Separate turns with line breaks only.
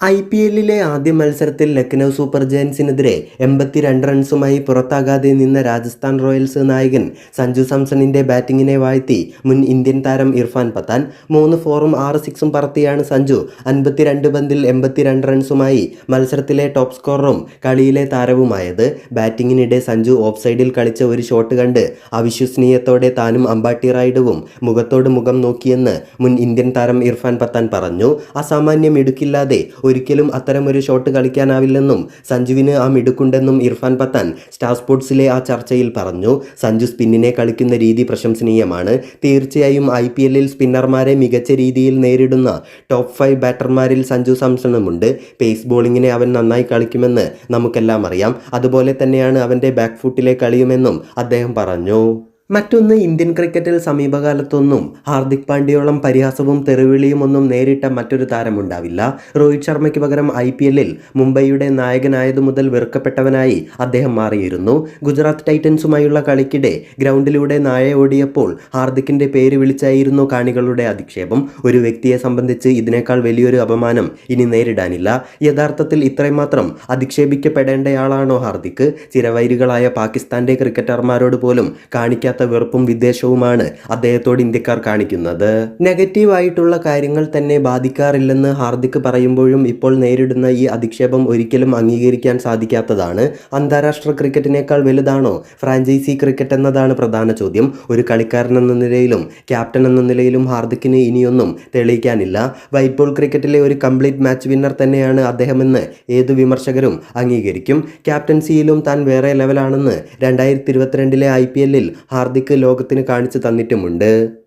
I P എല്ലിലെ ആദ്യ മത്സരത്തിൽ Lucknow super ജയൻസിനെതിരെ എൺപത്തിരണ്ട് റൺസുമായി പുറത്താകാതെ നിന്ന രാജസ്ഥാൻ റോയൽസ് നായകൻ സഞ്ജു സാംസണിന്റെ ബാറ്റിങ്ങിനെ വാഴ്ത്തി മുൻ ഇന്ത്യൻ താരം ഇർഫാൻ പത്താൻ മൂന്ന് ഫോറും ആറ് സിക്സും പറത്തിയാണ് സഞ്ജു. അൻപത്തിരണ്ട് പന്തിൽ എൺപത്തിരണ്ട് റൺസുമായി മത്സരത്തിലെ ടോപ്പ് സ്കോററും കളിയിലെ താരവുമായത്. ബാറ്റിങ്ങിനിടെ സഞ്ജു ഓഫ് സൈഡിൽ കളിച്ച ഒരു ഷോട്ട് കണ്ട് അവിശ്വസനീയത്തോടെ താനും അമ്പാട്ടി റൈഡുവും മുഖത്തോട് മുഖം നോക്കിയെന്ന് മുൻ ഇന്ത്യൻ താരം ഇർഫാൻ പത്താൻ പറഞ്ഞു. അസാമാന്യം ഇടുക്കില്ലാതെ ഒരിക്കലും അത്തരമൊരു ഷോട്ട് കളിക്കാനാവില്ലെന്നും സഞ്ജുവിന് ആ മിടുക്കുണ്ടെന്നും ഇർഫാൻ പത്താൻ സ്റ്റാർ സ്പോർട്സിലെ ആ ചർച്ചയിൽ പറഞ്ഞു. സഞ്ജു സ്പിന്നിനെ കളിക്കുന്ന രീതി പ്രശംസനീയമാണ്. തീർച്ചയായും ഐ പി എല്ലിൽ സ്പിന്നർമാരെ മികച്ച രീതിയിൽ നേരിടുന്ന ടോപ്പ് ഫൈവ് ബാറ്റർമാരിൽ സഞ്ജു സാംസണുമുണ്ട്. പേസ് ബോളിങ്ങിനെ അവൻ നന്നായി കളിക്കുമെന്ന് നമുക്കെല്ലാം അറിയാം. അതുപോലെ തന്നെയാണ് അവന്റെ ബാക്ക് ഫുട്ടിലെ കളിയുമെന്നും അദ്ദേഹം പറഞ്ഞു. മറ്റൊന്ന് ഇന്ത്യൻ ക്രിക്കറ്റിൽ സമീപകാലത്തൊന്നും ഹാർദിക് പാണ്ഡ്യയോളം പരിഹാസവും തെറിവിളിയും ഒന്നും നേരിട്ട മറ്റൊരു താരമുണ്ടാവില്ല. രോഹിത് ശർമ്മയ്ക്ക് പകരം ഐ പി എല്ലിൽ മുംബൈയുടെ നായകനായതു മുതൽ വെറുക്കപ്പെട്ടവനായി അദ്ദേഹം മാറിയിരുന്നു. ഗുജറാത്ത് ടൈറ്റൻസുമായുള്ള കളിക്കിടെ ഗ്രൗണ്ടിലൂടെ നായ ഓടിയപ്പോൾ ഹാർദിക്കിന്റെ പേര് വിളിച്ചായിരുന്നു കാണികളുടെ അധിക്ഷേപം. ഒരു വ്യക്തിയെ സംബന്ധിച്ച് ഇതിനേക്കാൾ വലിയൊരു അപമാനം ഇനി നേരിടാനില്ല. യഥാർത്ഥത്തിൽ ഇത്രയും മാത്രം അധിക്ഷേപിക്കപ്പെടേണ്ടയാളാണോ ഹാർദിക്? ചിരവൈരികളായ പാകിസ്ഥാന്റെ ക്രിക്കറ്റർമാരോട് പോലും കാണിക്കാത്ത വെറുപ്പും വിദ്വേഷവുമാണ് അദ്ദേഹത്തോട് ഇന്ത്യക്കാർ കാണിക്കുന്നത്. നെഗറ്റീവ് ആയിട്ടുള്ള കാര്യങ്ങൾ തന്നെ ബാധിക്കാറില്ലെന്ന് ഹാർദിക് പറയുമ്പോഴും ഇപ്പോൾ നേരിടുന്ന ഈ അധിക്ഷേപം ഒരിക്കലും അംഗീകരിക്കാൻ സാധിക്കാത്തതാണ്. അന്താരാഷ്ട്ര ക്രിക്കറ്റിനേക്കാൾ വലുതാണോ? ഫ്രാഞ്ചൈസി ക്രിക്കറ്റ് എന്നതാണ് പ്രധാന ചോദ്യം. ഒരു കളിക്കാരൻ എന്ന നിലയിലും ക്യാപ്റ്റൻ എന്ന നിലയിലും ഹാർദിക്കിന് ഇനിയൊന്നും തെളിയിക്കാനില്ല. വൈറ്റ് ബോൾ ക്രിക്കറ്റിലെ ഒരു കംപ്ലീറ്റ് മാച്ച് വിന്നർ തന്നെയാണ് അദ്ദേഹമെന്ന് ഏത് വിമർശകരും അംഗീകരിക്കും. ക്യാപ്റ്റൻസിയിലും താൻ വേറെ ലെവലാണെന്ന് രണ്ടായിരത്തി ഇരുപത്തിരണ്ടിലെ ഐ പി എല്ലിൽ ഹാർദിക് ലോകത്തിന് കാണിച്ചു തന്നിട്ടുമുണ്ട്.